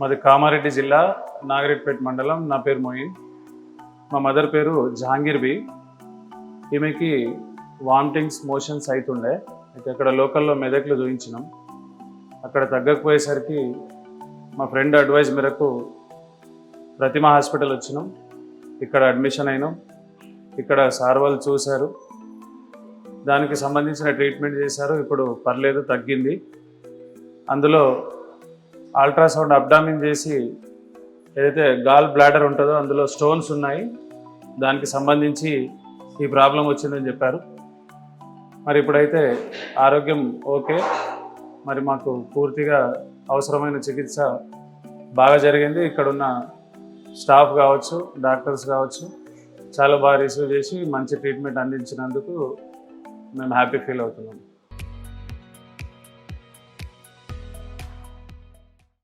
మాది కామారెడ్డి జిల్లా నాగరెడ్పేట మండలం. నా పేరు మోయిన్. మా మదర్ పేరు జహాంగీర్ బి. ఈమెకి వామిటింగ్స్ మోషన్స్ అవుతుండే అయితే అక్కడ లోకల్లో మెదక్లు చూపించినాం అక్కడ తగ్గకపోయేసరికి మా ఫ్రెండ్ అడ్వైజ్ మేరకు ప్రతిమ హాస్పిటల్ వచ్చినాం. ఇక్కడ అడ్మిషన్ అయినాం. ఇక్కడ సార్ వాళ్ళు చూశారు. దానికి సంబంధించిన ట్రీట్మెంట్ చేశారు. ఇప్పుడు పర్లేదు తగ్గింది. అందులో అల్ట్రాసౌండ్ అబ్డామిన్ చేసి ఏదైతే గాల్ బ్లాడర్ ఉంటుందో అందులో స్టోన్స్ ఉన్నాయి. దానికి సంబంధించి ఈ ప్రాబ్లం వచ్చిందని చెప్పారు. మరి ఇప్పుడైతే ఆరోగ్యం ఓకే. మరి మాకు పూర్తిగా అవసరమైన చికిత్స బాగా జరిగింది. ఇక్కడున్న స్టాఫ్ కావచ్చు డాక్టర్స్ కావచ్చు చాలా బాగా రిసీవ్ చేసి మంచి ట్రీట్మెంట్ అందించినందుకు మేము హ్యాపీ ఫీల్ అవుతున్నాం.